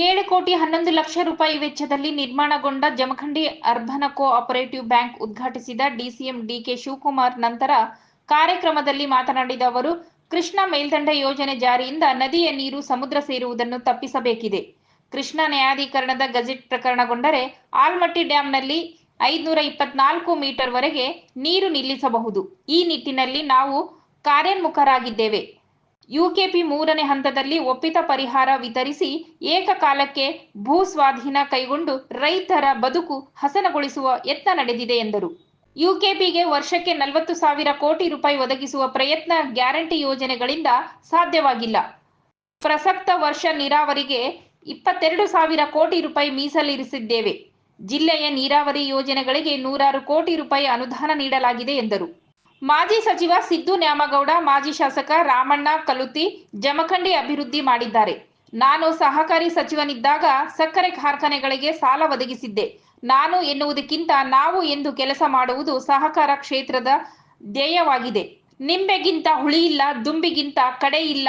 ಏಳು ಕೋಟಿ ಹನ್ನೊಂದು ಲಕ್ಷ ರೂಪಾಯಿ ವೆಚ್ಚದಲ್ಲಿ ನಿರ್ಮಾಣಗೊಂಡ Jamkhandi urban co operative bank ಉದ್ಘಾಟಿಸಿದ ಡಿಸಿಎಂ ಡಿಕೆ ಶಿವಕುಮಾರ್ ನಂತರ ಕಾರ್ಯಕ್ರಮದಲ್ಲಿ ಮಾತನಾಡಿದ ಅವರು, ಕೃಷ್ಣ ಮೇಲ್ದಂಡೆ ಯೋಜನೆ ಜಾರಿಯಿಂದ ನದಿಯ ನೀರು ಸಮುದ್ರ ಸೇರುವುದನ್ನು ತಪ್ಪಿಸಬೇಕಿದೆ. ಕೃಷ್ಣ ನ್ಯಾಯಾಧೀಕರಣದ ಗಜೆಟ್ ಪ್ರಕರಣಗೊಂಡರೆ ಆಲ್ಮಟ್ಟಿ ಡ್ಯಾಂನಲ್ಲಿ ಐದುನೂರ ಇಪ್ಪತ್ನಾಲ್ಕು ಮೀಟರ್ ವರೆಗೆ ನೀರು ನಿಲ್ಲಿಸಬಹುದು. ಈ ನಿಟ್ಟಿನಲ್ಲಿ ನಾವು ಕಾರ್ಯೋನ್ಮುಖರಾಗಿದ್ದೇವೆ. ಯುಕೆಪಿ ಮೂರನೇ ಹಂತದಲ್ಲಿ ಒಪ್ಪಿತ ಪರಿಹಾರ ವಿತರಿಸಿ ಏಕಕಾಲಕ್ಕೆ ಭೂ ಸ್ವಾಧೀನ ಕೈಗೊಂಡು ರೈತರ ಬದುಕು ಹಸನಗೊಳಿಸುವ ಯತ್ನ ನಡೆದಿದೆ ಎಂದರು. ಯುಕೆಪಿಗೆ ವರ್ಷಕ್ಕೆ ನಲವತ್ತು ಸಾವಿರ ಕೋಟಿ ರೂಪಾಯಿ ಒದಗಿಸುವ ಪ್ರಯತ್ನ ಗ್ಯಾರಂಟಿ ಯೋಜನೆಗಳಿಂದ ಸಾಧ್ಯವಾಗಿಲ್ಲ. ಪ್ರಸಕ್ತ ವರ್ಷ ನೀರಾವರಿಗೆ ಇಪ್ಪತ್ತೆರಡು ಸಾವಿರ ಕೋಟಿ ರೂಪಾಯಿ ಮೀಸಲಿರಿಸಿದ್ದೇವೆ. ಜಿಲ್ಲೆಯ ನೀರಾವರಿ ಯೋಜನೆಗಳಿಗೆ ನೂರಾರು ಕೋಟಿ ರೂಪಾಯಿ ಅನುದಾನ ನೀಡಲಾಗಿದೆ ಎಂದರು. ಮಾಜಿ ಸಚಿವ ಸಿದ್ದು ನ್ಯಾಮಗೌಡ, ಮಾಜಿ ಶಾಸಕ ರಾಮಣ್ಣ ಕಲುತಿ ಜಮಖಂಡಿ ಅಭಿವೃದ್ಧಿ ಮಾಡಿದ್ದಾರೆ. ನಾನು ಸಹಕಾರಿ ಸಚಿವನಿದ್ದಾಗ ಸಕ್ಕರೆ ಕಾರ್ಖಾನೆಗಳಿಗೆ ಸಾಲ ಒದಗಿಸಿದ್ದೆ. ನಾನು ಎನ್ನುವುದಕ್ಕಿಂತ ನಾವು ಎಂದು ಕೆಲಸ ಮಾಡುವುದು ಸಹಕಾರ ಕ್ಷೇತ್ರದ ಧ್ಯೇಯವಾಗಿದೆ. ನಿಂಬೆಗಿಂತ ಹುಳಿಯಿಲ್ಲ, ದುಂಬಿಗಿಂತ ಕಡೆ ಇಲ್ಲ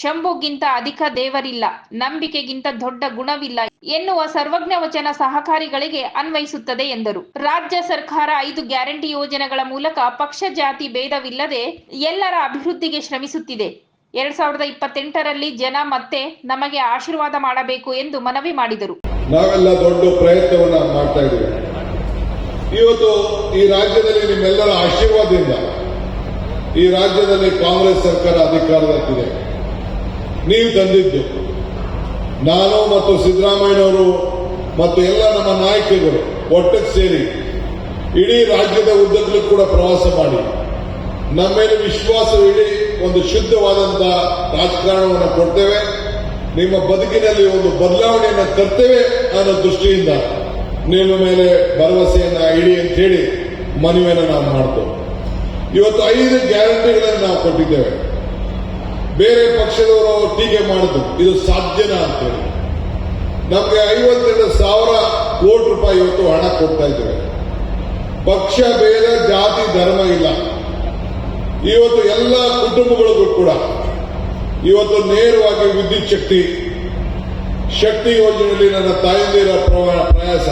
ಶಂಭುಗಿಂತ ಅಧಿಕ ದೇವರಿಲ್ಲ, ನಂಬಿಕೆಗಿಂತ ದೊಡ್ಡ ಗುಣವಿಲ್ಲ ಎನ್ನುವ ಸರ್ವಜ್ಞ ವಚನ ಸಹಕಾರಿಗಳಿಗೆ ಅನ್ವಯಿಸುತ್ತದೆ ಎಂದರು. ರಾಜ್ಯ ಸರ್ಕಾರ ಐದು ಗ್ಯಾರಂಟಿ ಯೋಜನೆಗಳ ಮೂಲಕ ಪಕ್ಷ ಜಾತಿ ಭೇದವಿಲ್ಲದೆ ಎಲ್ಲರ ಅಭಿವೃದ್ಧಿಗೆ ಶ್ರಮಿಸುತ್ತಿದೆ. ಎರಡ್ ಸಾವಿರದ ಇಪ್ಪತ್ತೆಂಟರಲ್ಲಿ ಜನ ಮತ್ತೆ ನಮಗೆ ಆಶೀರ್ವಾದ ಮಾಡಬೇಕು ಎಂದು ಮನವಿ ಮಾಡಿದರು. ನಾವೆಲ್ಲ ದೊಡ್ಡ ಪ್ರಯತ್ನವನ್ನ ಮಾಡ್ತಾ ಇದ್ದೀವಿ. ಇವತ್ತು ಈ ರಾಜ್ಯದಲ್ಲಿ ನಿಮ್ಮೆಲ್ಲರ ಆಶೀರ್ವಾದದಿಂದ ಈ ರಾಜ್ಯದಲ್ಲಿ ಕಾಂಗ್ರೆಸ್ ಸರ್ಕಾರ ಅಧಿಕಾರದಲ್ಲಿದೆ. ನೀವು ತಂದಿದ್ದು. ನಾನು ಮತ್ತು ಸಿದ್ದರಾಮಯ್ಯನವರು ಮತ್ತು ಎಲ್ಲ ನಮ್ಮ ನಾಯಕರು ಒಟ್ಟಿಗೆ ಸೇರಿ ಇಡೀ ರಾಜ್ಯದ ಉದ್ದಕ್ಕೂ ಕೂಡ ಪ್ರವಾಸ ಮಾಡಿ. ನಮ್ಮ ಮೇಲೆ ವಿಶ್ವಾಸವಿಡಿ ಒಂದು ಶುದ್ಧವಾದಂತಹ ರಾಜಕಾರಣವನ್ನು ಕೊಡ್ತೇವೆ. ನಿಮ್ಮ ಬದುಕಿನಲ್ಲಿ ಒಂದು ಬದಲಾವಣೆಯನ್ನು ತರ್ತೇವೆ ಅನ್ನೋ ದೃಷ್ಟಿಯಿಂದ ನಿಮ್ಮ ಮೇಲೆ ಭರವಸೆಯನ್ನ ಇಡಿ ಅಂತ ಹೇಳಿ ಮನವಿಯನ್ನು ನಾವು ಮಾಡ್ತೇವೆ. ಇವತ್ತು ಐದು ಗ್ಯಾರಂಟಿಗಳನ್ನು ನಾವು ಕೊಟ್ಟಿದ್ದೇವೆ. ಬೇರೆ ಪಕ್ಷದವರು ಟೀಕೆ ಮಾಡಿದ್ರು. ಇದು ಸಾಧ್ಯನಾ ಅಂತೇಳಿ. ನಮಗೆ ಐವತ್ತೆರಡು ಸಾವಿರ ಕೋಟಿ ರೂಪಾಯಿ ಇವತ್ತು ಹಣ ಕೊಡ್ತಾ ಇದ್ದೇವೆ ಪಕ್ಷ ಭೇದ, ಜಾತಿ, ಧರ್ಮ ಇಲ್ಲ. ಇವತ್ತು ಎಲ್ಲ ಕುಟುಂಬಗಳಿಗೂ ಕೂಡ ಇವತ್ತು ನೇರವಾಗಿ ವಿದ್ಯುತ್ ಶಕ್ತಿ ಶಕ್ತಿ ಯೋಜನೆಯಲ್ಲಿ ನನ್ನ ತಾಯಂದಿರ ಪ್ರಯಾಸ.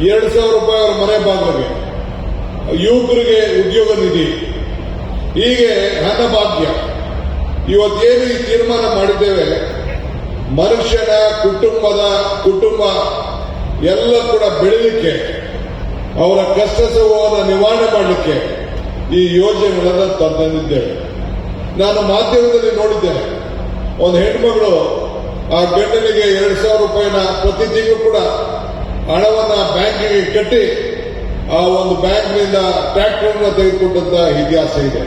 ಎರಡು ಸಾವಿರ ರೂಪಾಯಿ ಅವರ ಮನೆ ಬಾಗಿಲಿಗೆ. ಯುವಕರಿಗೆ ಉದ್ಯೋಗ ನಿಧಿ. ಹೀಗೆ ಹಣಭಾಗ್ಯ ಇವತ್ತೇನು ಈ ತೀರ್ಮಾನ ಮಾಡಿದ್ದೇವೆ? ಮನುಷ್ಯನ ಕುಟುಂಬದ ಕುಟುಂಬ ಎಲ್ಲ ಕೂಡ ಬೆಳಲಿಕ್ಕೆ, ಅವರ ಕಷ್ಟ ಸುಖವನ್ನು ನಿವಾರಣೆ ಮಾಡಲಿಕ್ಕೆ ಈ ಯೋಜನೆಗಳನ್ನು ತಂದಿದ್ದೇವೆ. ನಾನು ಮಾಧ್ಯಮದಲ್ಲಿ ನೋಡಿದ್ದೇನೆ, ಒಂದು ಹೆಣ್ಮಗಳು ಆ ಗಂಡನಿಗೆ ಎರಡು ಸಾವಿರ ರೂಪಾಯಿನ ಪ್ರತಿ ತಿಂಗಳು ಕೂಡ ಹಣವನ್ನು ಬ್ಯಾಂಕಿಗೆ ಕಟ್ಟಿ ಆ ಒಂದು ಬ್ಯಾಂಕ್ನಿಂದ ಟ್ರ್ಯಾಕ್ಟರ್ನ ತೆಗೆದುಕೊಂಡಂತಹ ಇತಿಹಾಸ ಇದೆ.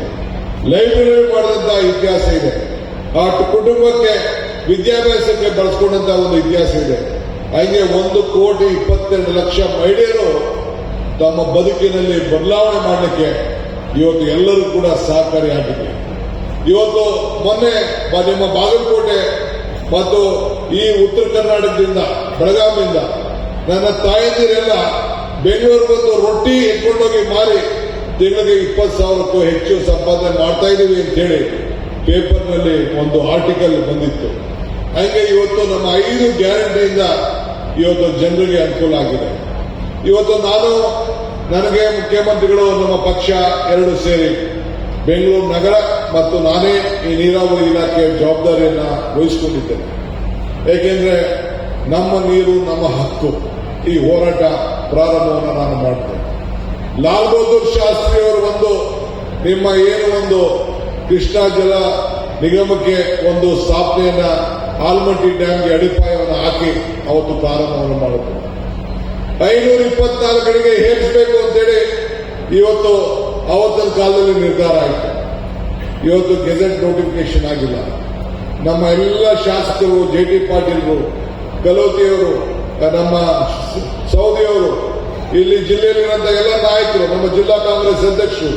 ಲೈಬ್ರರಿ ಮಾಡಿದಂತಹ ಇತಿಹಾಸ ಇದೆ. ಆ ಕುಟುಂಬಕ್ಕೆ ವಿದ್ಯಾಭ್ಯಾಸಕ್ಕೆ ಬಳಸ್ಕೊಂಡಂತ ಒಂದು ಇತಿಹಾಸ ಇದೆ. ಹಾಗೆ ಒಂದು ಕೋಟಿ ಇಪ್ಪತ್ತೆರಡು ಲಕ್ಷ ಮಹಿಳೆಯರು ತಮ್ಮ ಬದುಕಿನಲ್ಲಿ ಬದಲಾವಣೆ ಮಾಡಲಿಕ್ಕೆ ಇವತ್ತು ಎಲ್ಲರೂ ಕೂಡ ಸಹಕಾರಿಯಾಗಿದೆ ಇವತ್ತು ಮೊನ್ನೆ ನಿಮ್ಮ ಬಾಗಲಕೋಟೆ ಮತ್ತು ಈ ಉತ್ತರ ಕರ್ನಾಟಕದಿಂದ, ಬೆಳಗಾವಿಯಿಂದ ನನ್ನ ತಾಯಂದಿರೆಲ್ಲ ಬೆಂಗಳೂರು ಬಂದು ರೊಟ್ಟಿ ಎತ್ಕೊಂಡೋಗಿ ಮಾರಿ ತಿಂಗಳಿಗೆ ಇಪ್ಪತ್ತು ಸಾವಿರಕ್ಕೂ ಹೆಚ್ಚು ಸಂಪಾದನೆ ಮಾಡ್ತಾ ಇದ್ದೀವಿ ಅಂತ ಹೇಳಿ ಪೇಪರ್ನಲ್ಲಿ ಒಂದು ಆರ್ಟಿಕಲ್ ಬಂದಿತ್ತು. ಹಾಗೆ ಇವತ್ತು ನಮ್ಮ ಐದು ಗ್ಯಾರಂಟಿಯಿಂದ ಇವತ್ತು ಜನರಿಗೆ ಅನುಕೂಲ ಆಗಿದೆ. ಇವತ್ತು ನಾನು, ನನಗೆ ಮುಖ್ಯಮಂತ್ರಿಗಳು ನಮ್ಮ ಪಕ್ಷ ಎರಡು ಸೇರಿ, ಬೆಂಗಳೂರು ನಗರ ಮತ್ತು ನಾನೇ ಈ ನೀರಾವರಿ ಇಲಾಖೆಯ ಜವಾಬ್ದಾರಿಯನ್ನ ವಹಿಸಿಕೊಂಡಿದ್ದೇನೆ. ಏಕೆಂದ್ರೆ ನಮ್ಮ ನೀರು, ನಮ್ಮ ಹಕ್ಕು, ಈ ಹೋರಾಟ ಪ್ರಾರಂಭವನ್ನು ನಾನು ಮಾಡ್ತೇನೆ. ಲಾಲ್ ಬಹದ್ದೂರ್ ಶಾಸ್ತ್ರಿ ಅವರು ಒಂದು ನಿಮ್ಮ ಏನು ಒಂದು ಕೃಷ್ಣಾ ಜಲ ನಿಗಮಕ್ಕೆ ಒಂದು ಸ್ಥಾಪನೆಯನ್ನ ಆಲ್ಮಟ್ಟಿ ಡ್ಯಾಮ್ಗೆ ಅಡಿಪಾಯವನ್ನು ಹಾಕಿ ಅವತ್ತು ಪ್ರಾರಂಭವನ್ನು ಮಾಡುತ್ತೆ ಐನೂರ ಇಪ್ಪತ್ನಾಲ್ಕಡಿಗೆ ಹೇರಿಸಬೇಕು ಅಂತೇಳಿ ಇವತ್ತು ಅವತ್ತಿನ ಕಾಲದಲ್ಲಿ ನಿರ್ಧಾರ ಆಯಿತು. ಇವತ್ತು ಗೆಜೆಟ್ ನೋಟಿಫಿಕೇಶನ್ ಆಗಿಲ್ಲ. ನಮ್ಮ ಎಲ್ಲ ಶಾಸಕರು, ಜೆ ಟಿ ಪಾಟೀಲ್ರು ಗಲೋತಿಯವರು ನಮ್ಮ ಸೌದಿಯವರು ಇಲ್ಲಿ ಜಿಲ್ಲೆಯಲ್ಲಿರುವಂತಹ ಎಲ್ಲ ನಾಯಕರು, ನಮ್ಮ ಜಿಲ್ಲಾ ಕಾಂಗ್ರೆಸ್ ಅಧ್ಯಕ್ಷರು,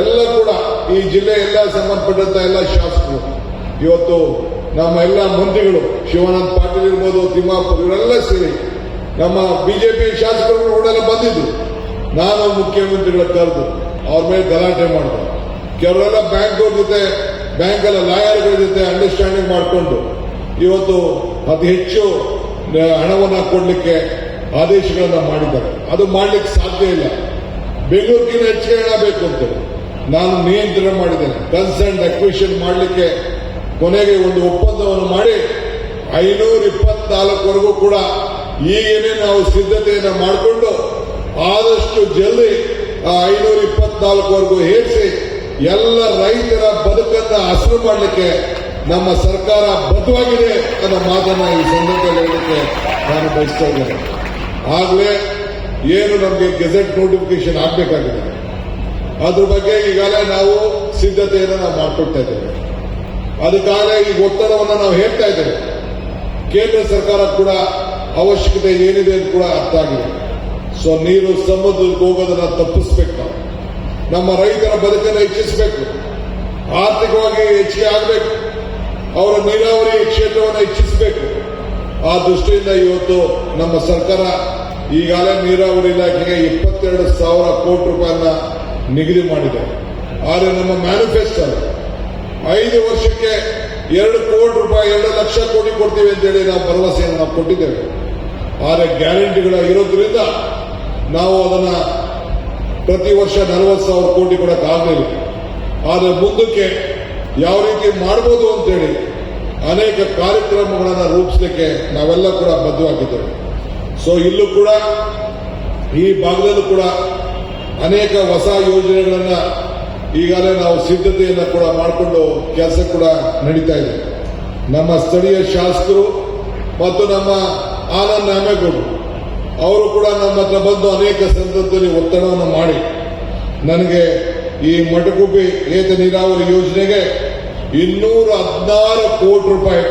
ಎಲ್ಲ ಕೂಡ ಈ ಜಿಲ್ಲೆ ಎಲ್ಲ ಸಂಬಂಧಪಟ್ಟಂತ ಎಲ್ಲ ಶಾಸಕರು. ಇವತ್ತು ನಮ್ಮ ಎಲ್ಲ ಮಂತ್ರಿಗಳು, ಶಿವಾನಂದ ಪಾಟೀಲ್ ಇರ್ಬೋದು, ತಿಮ್ಮಾಪುರ್ ಇವರೆಲ್ಲ ಸೇರಿ ನಮ್ಮ ಬಿಜೆಪಿ ಶಾಸಕರು ಕೂಡ ಬಂದಿದ್ರು. ನಾನು ಮುಖ್ಯಮಂತ್ರಿಗಳ ಕರೆದು ಅವ್ರ ಮೇಲೆ ಗಲಾಟೆ ಮಾಡಿದೆ. ಕೆಲವೆಲ್ಲ ಬ್ಯಾಂಕ್ ಜೊತೆ ಬ್ಯಾಂಕ್ ಎಲ್ಲ ಲಾಯರ್ಗಳ ಜೊತೆ ಅಂಡರ್ಸ್ಟ್ಯಾಂಡಿಂಗ್ ಮಾಡಿಕೊಂಡು ಇವತ್ತು ಅತಿ ಹೆಚ್ಚು ಹಣವನ್ನು ಕೊಡಲಿಕ್ಕೆ ಆದೇಶಗಳನ್ನು ಮಾಡಿದ್ದಾರೆ. ಅದು ಮಾಡ್ಲಿಕ್ಕೆ ಸಾಧ್ಯ ಇಲ್ಲ. ಬೆಂಗಳೂರಿಗಿಂತ ಹೆಚ್ಚಿಗೆ ಹೇಳಬೇಕು ಅಂತ. ನಾನು ನಿಯಂತ್ರಣ ಮಾಡಿದ್ದೇನೆ. ಕನ್ಸರ್ನ್ ಅಕ್ವಿಷನ್ ಮಾಡಲಿಕ್ಕೆ ಕೊನೆಗೆ ಒಂದು ಒಪ್ಪಂದವನ್ನು ಮಾಡಿ ಐನೂರ ಇಪ್ಪತ್ನಾಲ್ಕವರೆಗೂ ಕೂಡ ಈಗೇನೆ ನಾವು ಸಿದ್ಧತೆಯನ್ನು ಮಾಡಿಕೊಂಡು ಆದಷ್ಟು ಜಲ್ದಿ ಆ ಐನೂರ ಇಪ್ಪತ್ನಾಲ್ಕವರೆಗೂ ಏರಿಸಿ ಎಲ್ಲ ರೈತರ ಬದುಕನ್ನು ಹಸಿರು ಮಾಡಲಿಕ್ಕೆ ನಮ್ಮ ಸರ್ಕಾರ ಬದ್ಧವಾಗಿದೆ ಅನ್ನೋ ಮಾತನ್ನು ಈ ಸಂದರ್ಭದಲ್ಲಿ ಹೇಳಲಿಕ್ಕೆ ನಾನು ಬಯಸ್ತಾ ಇದ್ದೇನೆ. ಆಗಲೇ ಏನು ನಮಗೆ ಗೆಜೆಟ್ ನೋಟಿಫಿಕೇಶನ್ ಆಗಬೇಕಾಗಿದೆ? ಅದ್ರ ಬಗ್ಗೆ ಈಗಾಗಲೇ ನಾವು ಸಿದ್ಧತೆಯನ್ನು ನಾವು ಮಾಡಿಕೊಡ್ತಾ ಇದ್ದೇವೆ. ಅದಕ್ಕಾಗಲೇ ಈ ಒತ್ತಡವನ್ನು ನಾವು ಹೇಳ್ತಾ ಇದ್ದೇವೆ. ಕೇಂದ್ರ ಸರ್ಕಾರ ಕೂಡ ಅವಶ್ಯಕತೆ ಏನಿದೆ ಅಂತ ಕೂಡ ಅರ್ಥ ಆಗಿದೆ. ಸೊ ನೀರು ಸಮುದ್ರಕ್ಕೆ ಹೋಗೋದನ್ನ ತಪ್ಪಿಸ್ಬೇಕು ನಮ್ಮ ರೈತರ ಬದುಕನ್ನು ಹೆಚ್ಚಿಸಬೇಕು. ಆರ್ಥಿಕವಾಗಿ ಹೆಚ್ಚಿಗೆ ಆಗಬೇಕು. ಅವರ ನೀರಾವರಿ ಕ್ಷೇತ್ರವನ್ನು ಹೆಚ್ಚಿಸಬೇಕು. ಆ ದೃಷ್ಟಿಯಿಂದ ಇವತ್ತು ನಮ್ಮ ಸರ್ಕಾರ ಈಗಾಗಲೇ ನೀರಾವರಿ ಇಲಾಖೆಗೆ ಇಪ್ಪತ್ತೆರಡು ಸಾವಿರ ಕೋಟಿ ರೂಪಾಯಿನ ನಿಗದಿ ಮಾಡಿದೆ. ಆದರೆ ನಮ್ಮ ಮ್ಯಾನಿಫೆಸ್ಟೋ ಐದು ವರ್ಷಕ್ಕೆ ಎರಡು ಕೋಟಿ ರೂಪಾಯಿ, ಎರಡು ಲಕ್ಷ ಕೋಟಿ ಕೊಡ್ತೀವಿ ಅಂತೇಳಿ ನಾವು ಭರವಸೆಯನ್ನು ನಾವು ಕೊಟ್ಟಿದ್ದೇವೆ. ಆದರೆ ಗ್ಯಾರಂಟಿಗಳ ಇರೋದ್ರಿಂದ ನಾವು ಅದನ್ನ ಪ್ರತಿ ವರ್ಷ ನಲವತ್ತು ಸಾವಿರ ಕೋಟಿ ಕೊಡಕ್ಕಾಗಲಿಲ್ಲ ಆದರೆ ಮುಂದಕ್ಕೆ ಯಾವ ರೀತಿ ಮಾಡ್ಬೋದು ಅಂತೇಳಿ ಅನೇಕ ಕಾರ್ಯಕ್ರಮಗಳನ್ನು ರೂಪಿಸಲಿಕ್ಕೆ ನಾವೆಲ್ಲ ಕೂಡ ಬದ್ಧವಾಗಿದ್ದೇವೆ. ಸೊ ಇಲ್ಲೂ ಕೂಡ ಈ ಭಾಗದಲ್ಲೂ ಕೂಡ ಅನೇಕ ಹೊಸ ಯೋಜನೆಗಳನ್ನ ಈಗಾಗಲೇ ನಾವು ಸಿದ್ಧತೆಯನ್ನು ಕೂಡ ಮಾಡಿಕೊಂಡು ಕೆಲಸ ಕೂಡ ನಡೀತಾ ಇದೆ. ನಮ್ಮ ಸ್ಥಳೀಯ ಶಾಸಕರು ಮತ್ತು ನಮ್ಮ ಆನಂದ್ ನಾಮೇಗೌಡರು, ಅವರು ಕೂಡ ನಮ್ಮ ಹತ್ರ ಬಂದು ಅನೇಕ ಸಂದರ್ಭದಲ್ಲಿ ಒತ್ತಡವನ್ನು ಮಾಡಿ, ನನಗೆ ಈ ಮಟಗುಬ್ಬಿ ಏತ ನೀರಾವರಿ ಯೋಜನೆಗೆ ಇನ್ನೂರ ಹದಿನಾರು ಕೋಟಿ ರೂಪಾಯಿ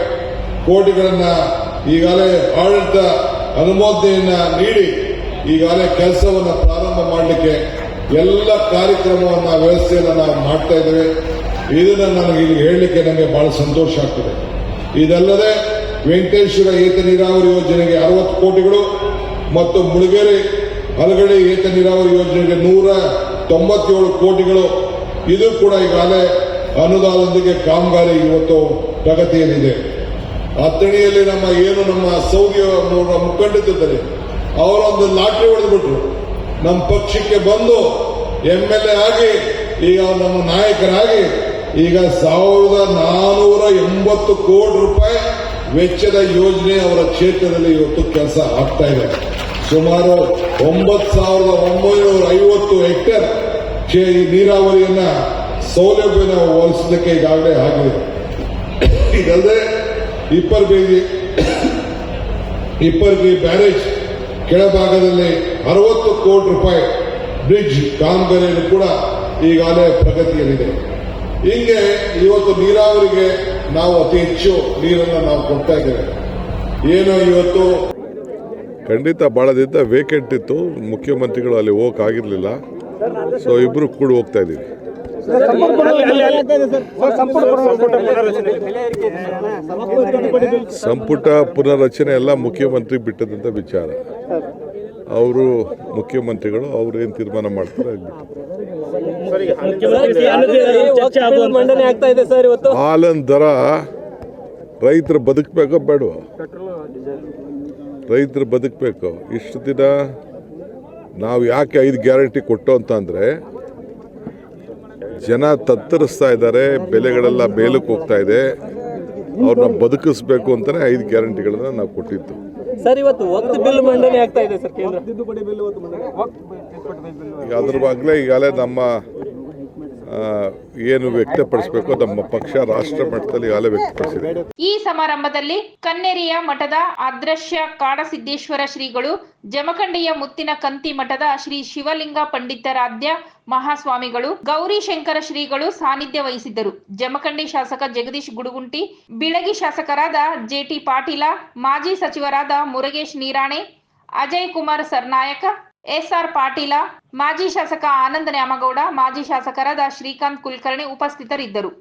ಕೋಟಿಗಳನ್ನ ಈಗಾಗಲೇ ಆಡಳಿತ ಅನುಮೋದನೆಯನ್ನ ನೀಡಿ ಈಗಾಗಲೇ ಕೆಲಸವನ್ನು ಪ್ರಾರಂಭ ಮಾಡಲಿಕ್ಕೆ ಎಲ್ಲ ಕಾರ್ಯಕ್ರಮವನ್ನ ವ್ಯವಸ್ಥೆಯನ್ನು ನಾವು ಮಾಡ್ತಾ ಇದ್ದೇವೆ. ಇದನ್ನ ನನಗೆ ಇಲ್ಲಿ ಹೇಳಲಿಕ್ಕೆ ನನಗೆ ಬಹಳ ಸಂತೋಷ ಆಗ್ತದೆ. ಇದಲ್ಲದೆ ವೆಂಕಟೇಶ್ವರ ಏತ ನೀರಾವರಿ ಯೋಜನೆಗೆ ಅರವತ್ತು ಕೋಟಿಗಳು ಮತ್ತು ಮುಳುಗೇರಿ ಹಲಗಡೆ ಏತ ನೀರಾವರಿ ಯೋಜನೆಗೆ ನೂರ ತೊಂಬತ್ತೇಳು ಕೋಟಿಗಳು. ಇದು ಕೂಡ ಈಗಾಗಲೇ ಅನುದಾನದೊಂದಿಗೆ ಕಾಮಗಾರಿ ಇವತ್ತು ಪ್ರಗತಿಯಲ್ಲಿದೆ. ಅಥಣಿಯಲ್ಲಿ ನಮ್ಮ ಏನು ನಮ್ಮ ಸೌದಿ ಮುಖಂಡಿದ್ದಾರೆ ಅವರೊಂದು ಲಾಟ್ರಿ ಹೊಡೆದ್ಬಿಟ್ರು. ನಮ್ಮ ಪಕ್ಷಕ್ಕೆ ಬಂದು ಎಂ ಎಲ್ ಎ ಆಗಿ, ಈಗ ನಮ್ಮ ನಾಯಕರಾಗಿ, ಈಗ ಸಾವಿರದ ನಾನೂರ ಎಂಬತ್ತು ಕೋಟಿ ರೂಪಾಯಿ ವೆಚ್ಚದ ಯೋಜನೆ ಅವರ ಕ್ಷೇತ್ರದಲ್ಲಿ ಇವತ್ತು ಕೆಲಸ ಆಗ್ತಾ ಇದೆ. ಸುಮಾರು ಒಂಬತ್ತು ಸಾವಿರದ ಒಂಬೈನೂರ ಐವತ್ತು ಹೆಕ್ಟೇರ್ ನೀರಾವರಿಯನ್ನ ಸೌಲಭ್ಯನ ಹೋಲಿಸಲಿಕ್ಕೆ ಈಗಾಗಲೇ ಆಗಿದೆ. ಇದಲ್ಲದೆ ಇಪ್ಪರ್ಬೇಗಿ ಇಪ್ಪರ್ಗಿ ಬ್ಯಾರೇಜ್ ಕೆಳಭಾಗದಲ್ಲಿ ಅರವತ್ತು ಕೋಟಿ ರೂಪಾಯಿ ಬ್ರಿಡ್ಜ್ ಕಾಮಗಾರಿಯನ್ನು ಕೂಡ ಈಗಾಗಲೇ ಪ್ರಗತಿಯಲ್ಲಿದೆ. ಹಿಂಗೆ ಇವತ್ತು ನೀರಾವರಿಗೆ ನಾವು ಅತಿ ಹೆಚ್ಚು ನೀರನ್ನು ನಾವು ಕೊಡ್ತಾ ಇದ್ದೇವೆ. ಏನೋ ಇವತ್ತು ಖಂಡಿತ ಭಾಳ ದಿನ ವೇಕೆಂಟ್ ಇತ್ತು. ಮುಖ್ಯಮಂತ್ರಿಗಳು ಅಲ್ಲಿ ಹೋಗಕ್ಕಾಗಿರಲಿಲ್ಲ ಸೊ ಇಬ್ಬರು ಕೂಡ ಹೋಗ್ತಾ ಇದೀವಿ ಸಂಪುಟ ಪುನರ್ರಚನೆ ಎಲ್ಲ ಮುಖ್ಯಮಂತ್ರಿ ಬಿಟ್ಟದಂತ ವಿಚಾರ. ಅವರು ಮುಖ್ಯಮಂತ್ರಿಗಳು ಅವ್ರು ಏನು ತೀರ್ಮಾನ ಮಾಡ್ತಾರೆ ಆಗ್ಬಿಟ್ಟು. ಬಿಟ್ಟು ಮಂಡನೆ ಆಗ್ತಾ ಇದೆ ಸರ್ ಇವತ್ತು. ಹಾಲನ್ ದರ ರೈತರು ಬದುಕಬೇಕು ಬೇಡ ರೈತರು ಬದುಕಬೇಕು? ಇಷ್ಟು ದಿನ ನಾವು ಯಾಕೆ ಐದು ಗ್ಯಾರಂಟಿ ಕೊಟ್ಟು ಅಂತಂದರೆ ಜನ ತತ್ತರಿಸ್ತಾ ಇದ್ದಾರೆ ಬೆಲೆಗಳೆಲ್ಲ ಬೇಲಕ್ಕೆ ಹೋಗ್ತಾ ಇದೆ. ಅವ್ರನ್ನ ಬದುಕಿಸ್ಬೇಕು ಅಂತಲೇ ಐದು ಗ್ಯಾರಂಟಿಗಳನ್ನ ನಾವು ಕೊಟ್ಟಿದ್ದು. ಸರ್ ಇವತ್ತು ಒತ್ತು ಬಿಲ್ ಮಂಡನೆ ಆಗ್ತಾ ಇದೆ ಸರ್ ಕೇಂದ್ರ. ಈಗ ಅದ್ರ ಬಗ್ಗೆ ಈಗಾಗಲೇ ನಮ್ಮ ಏನು ವ್ಯಕ್ತಪಡಿಸಬೇಕು ನಮ್ಮ ಪಕ್ಷ, ರಾಷ್ಟ್ರ ಮಟ್ಟದಲ್ಲಿ ಈಗಾಗಲೇ ವ್ಯಕ್ತಪಡಿಸಿದೆ. ಈ ಸಮಾರಂಭದಲ್ಲಿ ಕನ್ನೇರಿಯ ಮಠದ ಅದೃಶ್ಯ ಕಾಡಸಿದ್ದೇಶ್ವರ ಶ್ರೀಗಳು, ಜಮಖಂಡಿಯ ಮುತ್ತಿನ ಕಂತಿ ಮಠದ ಶ್ರೀ ಶಿವಲಿಂಗ ಪಂಡಿತಾರಾಧ್ಯ ಮಹಾಸ್ವಾಮಿಗಳು, ಗೌರಿ ಶಂಕರ ಶ್ರೀಗಳು ಸಾನ್ನಿಧ್ಯ ವಹಿಸಿದ್ದರು. ಜಮಖಂಡಿ ಶಾಸಕ ಜಗದೀಶ್ ಗುಡುಗುಂಟಿ, ಬಿಳಗಿ ಶಾಸಕರಾದ ಜೆಟಿ ಪಾಟೀಲ, ಮಾಜಿ ಸಚಿವರಾದ ಮುರುಗೇಶ್ ನೀರಾಣೆ, ಅಜಯ್ ಕುಮಾರ್ ಸರ್ನಾಯಕ ಎಸ್ಆರ್ ಪಾಟೀಲ ಮಾಜಿ ಶಾಸಕ ಆನಂದ ನ್ಯಾಮಗೌಡ ಮಾಜಿ ಶಾಸಕರಾದ ಶ್ರೀಕಾಂತ್ ಕುಲಕರ್ಣಿ ಉಪಸ್ಥಿತರಿದ್ದರು.